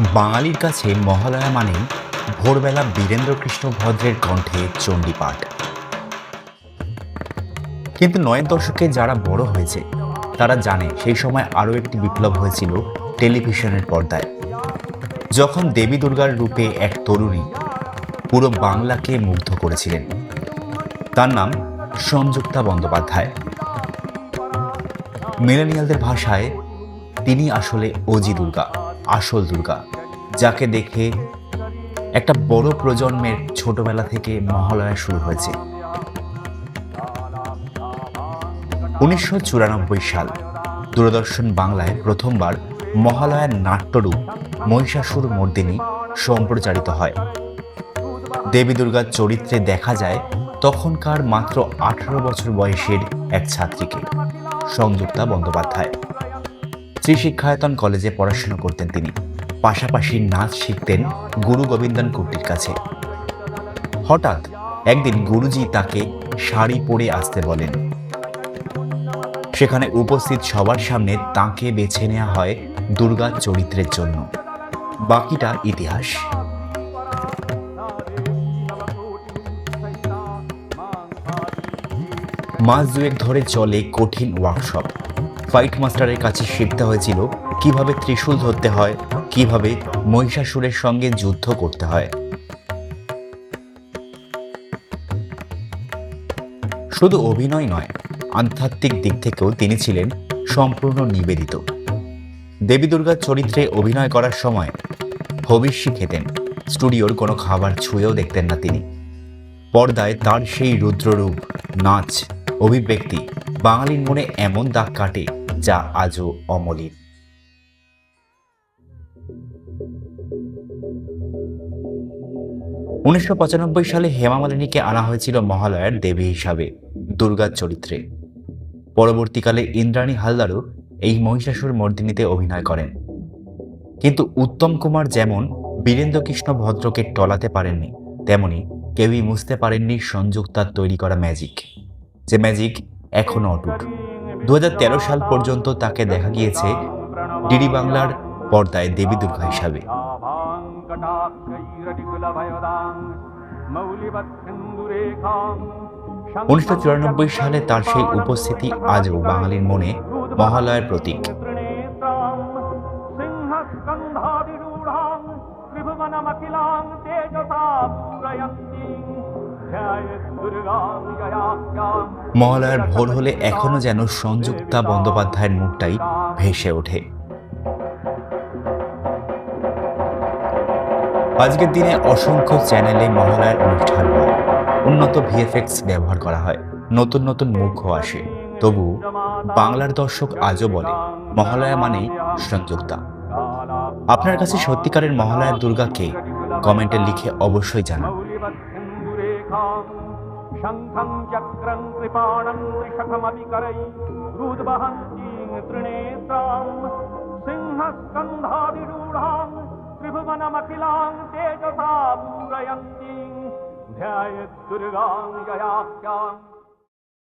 বাঙালির কাছে মহালয়া মানে ভোরবেলা বীরেন্দ্রকৃষ্ণ ভদ্রের কণ্ঠে চণ্ডীপাঠ। কিন্তু নয়ের দশকে যারা বড় হয়েছে, তারা জানে সেই সময় আরও একটি বিপ্লব হয়েছিল টেলিভিশনের পর্দায়। যখন দেবী দুর্গার রূপে এক তরুণী পুরো বাংলাকে মুগ্ধ করেছিলেন। তার নাম সংযুক্তা বন্দ্যোপাধ্যায়। মিলেনিয়ালদের ভাষায় তিনি আসলে অজি দুর্গা। আসল দুর্গা, যাকে দেখে একটা বড় প্রজন্মের ছোটবেলা থেকে মহালয়া শুরু হয়েছে। উনিশশো চুরানব্বই সাল, দূরদর্শন বাংলায় প্রথমবার মহালয়ার নাট্যরূপ মহিষাসুর মর্দিনী সম্প্রচারিত হয়। দেবী দুর্গার চরিত্রে দেখা যায় তখনকার মাত্র আঠারো বছর বয়সের এক ছাত্রীকে, সংযুক্তা বন্দ্যোপাধ্যায়। শ্রী শিক্ষায়তন কলেজে পড়াশোনা করতেন তিনি। পাশাপাশি নাচ শিখতেন গুরু গোবিন্দন কুটির কাছে। হঠাৎ একদিন গুরুজি তাকে শাড়ি পরে আসতে বলেন। সেখানে উপস্থিত সবার সামনে তাকে বেছে নেওয়া হয় দুর্গা চরিত্রের জন্য। বাকিটা ইতিহাস। মাস দুয়েক ধরে চলে কঠিন ওয়ার্কশপ ফাইট মাস্টারের কাছে শিখতে হয়েছিল কীভাবে ত্রিশূল ধরতে হয়, কীভাবে মহিষাসুরের সঙ্গে যুদ্ধ করতে হয়। শুধু অভিনয় নয়, আধ্যাত্মিক দিক থেকেও তিনি ছিলেন সম্পূর্ণ নিবেদিত। দেবী দুর্গার চরিত্রে অভিনয় করার সময় হবিষ্যি খেতেন স্টুডিওর কোনো খাবার ছুঁয়েও দেখতেন না তিনি। পর্দায় তার সেই রুদ্ররূপ, নাচ, অভিব্যক্তি, বাঙালির মনে এমন দাগ কাটে যা আজও অমলিন। উনিশশো পঁচানব্বই সালে হেমা মালিনীকে আনা হয়েছিল মহালয়ার দেবী হিসাবে, দুর্গার চরিত্রে। পরবর্তীকালে ইন্দ্রাণী হালদারও এই মহিষাসুর মর্দিনীতে অভিনয় করেন। কিন্তু উত্তম কুমার যেমন বীরেন্দ্র কৃষ্ণ ভদ্রকে টলাতে পারেননি, তেমনি কেউই মুছতে পারেননি সংযুক্তার তৈরি করা ম্যাজিক যে ম্যাজিক এখনও অটুট। দু হাজার তেরো সাল পর্যন্ত তাকে দেখা গিয়েছে ডিডি বাংলার পর্দায় দেবী দুর্গা হিসাবে। উনিশশো চুরানব্বই সালে তার সেই উপস্থিতি আজও বাঙালির মনে মহালয়ার প্রতীক। মহালয়ার ভোর হলে এখনও যেন সংযুক্তা বন্দ্যোপাধ্যায়ের মুখটাই ভেসে ওঠে। আজকের দিনে অসংখ্য চ্যানেলে মহালয়ার অনুষ্ঠান হয়। উন্নত ভিএফএক্স ব্যবহার করা হয়। নতুন নতুন মুখও আসে। তবু বাংলার দর্শক আজও বলে, মহালয়া মানেই সংযুক্তা। আপনার কাছে সত্যিকারের মহালয়ার দুর্গাকে কমেন্টে লিখে অবশ্যই জানান। शङ्खं चक्रं कृपाणं त्रिशखमपि करैः रुद्वहन्तीं त्रिनेत्रां सिंहस्कन्धादिरूढां त्रिभुवनमखिलां तेजसा पूरयन्तीं दुर्गां जयाख्याम्